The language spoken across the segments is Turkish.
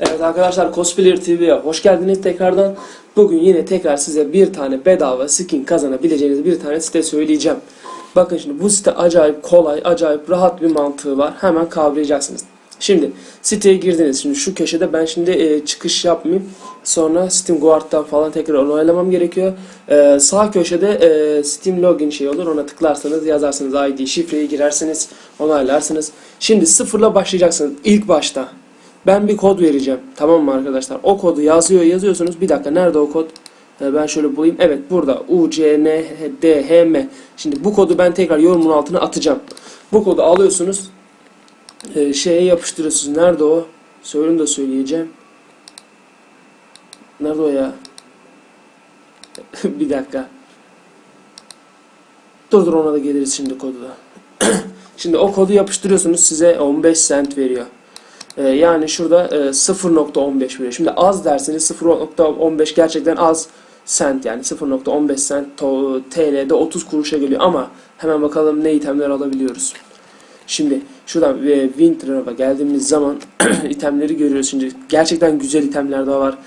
Evet arkadaşlar Cosplayer TV'ye hoş geldiniz tekrardan. Bugün yine tekrar size bir tane bedava skin kazanabileceğiniz bir tane site söyleyeceğim. Bakın şimdi bu site acayip kolay, acayip rahat bir mantığı var. Hemen kavrayacaksınız. Şimdi siteye girdiniz. Şimdi şu köşede ben şimdi e, çıkış yapmayayım. Sonra Steam Guard'dan falan tekrar onaylamam gerekiyor. E, sağ köşede e, Steam Login şey olur. Ona tıklarsanız yazarsınız ID, şifreyi girersiniz, onaylarsınız. Şimdi sıfırla başlayacaksınız ilk başta. Ben bir kod vereceğim. Tamam mı arkadaşlar? O kodu yazıyor yazıyorsunuz. Bir dakika nerede o kod? Ee, Ben şöyle bulayım. Evet burada. U, C, N, D, H, M. Şimdi bu kodu ben tekrar yorumun altına atacağım. Bu kodu alıyorsunuz. Ee, şeye yapıştırıyorsunuz. Nerede o? Söyleyeyim de söyleyeceğim. Nerede o ya? bir dakika. Dur dur ona da geliriz şimdi kodu şimdi o kodu yapıştırıyorsunuz. Size 15 cent veriyor. Ee, yani şurada e, 0.15 veriyor. Şimdi az derseniz 0.15 gerçekten az sent yani 0.15 sent TL'de 30 kuruşa geliyor ama hemen bakalım ne itemler alabiliyoruz. Şimdi şuradan e, Winter'a geldiğimiz zaman itemleri görüyoruz. Şimdi gerçekten güzel itemler de var.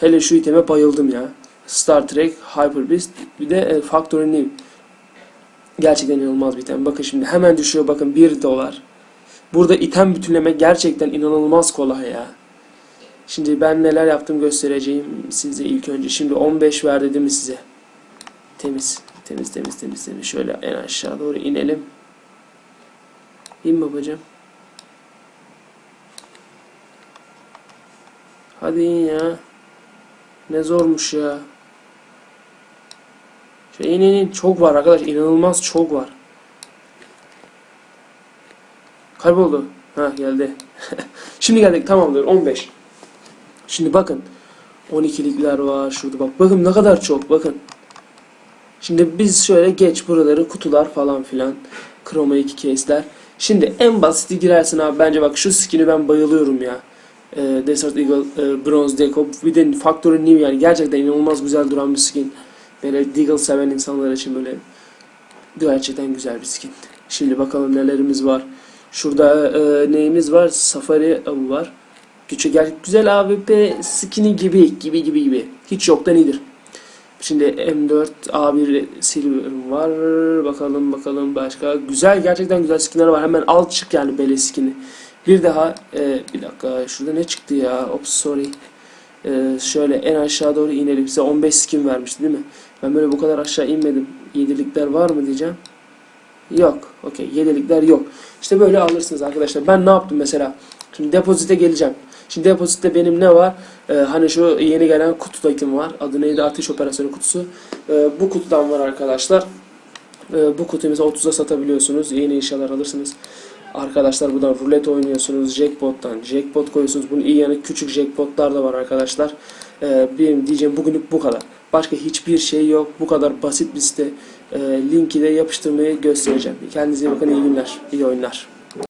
Hele şu iteme bayıldım ya. Star Trek, Hyper Beast bir de e, Factory New. Gerçekten inanılmaz bir item. Bakın şimdi hemen düşüyor bakın 1 dolar. Burada item bütünleme gerçekten inanılmaz kolay ya. Şimdi ben neler yaptım göstereceğim size ilk önce. Şimdi 15 ver dedim size? Temiz. Temiz temiz temiz temiz. Şöyle en aşağı doğru inelim. İn babacığım. Hadi in ya. Ne zormuş ya. Şöyle in in in. Çok var arkadaş. inanılmaz çok var. Kayboldu. Ha geldi. Şimdi geldik tamamdır 15. Şimdi bakın 12'likler var şurada bak. Bakın ne kadar çok bakın. Şimdi biz şöyle geç buraları kutular falan filan. Chroma 2 case'ler. Şimdi en basiti girersin abi bence bak şu skin'i ben bayılıyorum ya. Ee, Desert Eagle e, Bronze Deco bir de Factory New yani gerçekten inanılmaz güzel duran bir skin. Böyle Deagle seven insanlar için böyle gerçekten güzel bir skin. Şimdi bakalım nelerimiz var. Şurada e, neyimiz var? Safari avı var. Küçük ger güzel AWP skin'i gibi gibi gibi gibi. Hiç yoktan iyidir. Şimdi M4 A1 Silver var. Bakalım bakalım başka. Güzel gerçekten güzel skinler var. Hemen al çık yani bele skin'i. Bir daha e, bir dakika şurada ne çıktı ya? Ops sorry. E, şöyle en aşağı doğru inelim. Size 15 skin vermişti değil mi? Ben böyle bu kadar aşağı inmedim. Yedilikler var mı diyeceğim. Yok. Okey. Yedilikler yok. İşte böyle alırsınız arkadaşlar. Ben ne yaptım mesela? Şimdi depozite geleceğim. Şimdi depozitte benim ne var? Ee, hani şu yeni gelen kutudaki var. Adı neydi? Ateş operasyonu kutusu. Ee, bu kutudan var arkadaşlar. Ee, bu kutuyu mesela 30'a satabiliyorsunuz. Yeni eşyalar alırsınız. Arkadaşlar buradan rulet oynuyorsunuz. Jackpot'tan jackpot koyuyorsunuz. Bunun iyi yanı küçük jackpotlar da var arkadaşlar. Ee, benim diyeceğim bugünlük bu kadar. Başka hiçbir şey yok. Bu kadar basit bir site. Ee, linki de yapıştırmayı göstereceğim. Kendinize iyi bakın. İyi günler. İyi oyunlar.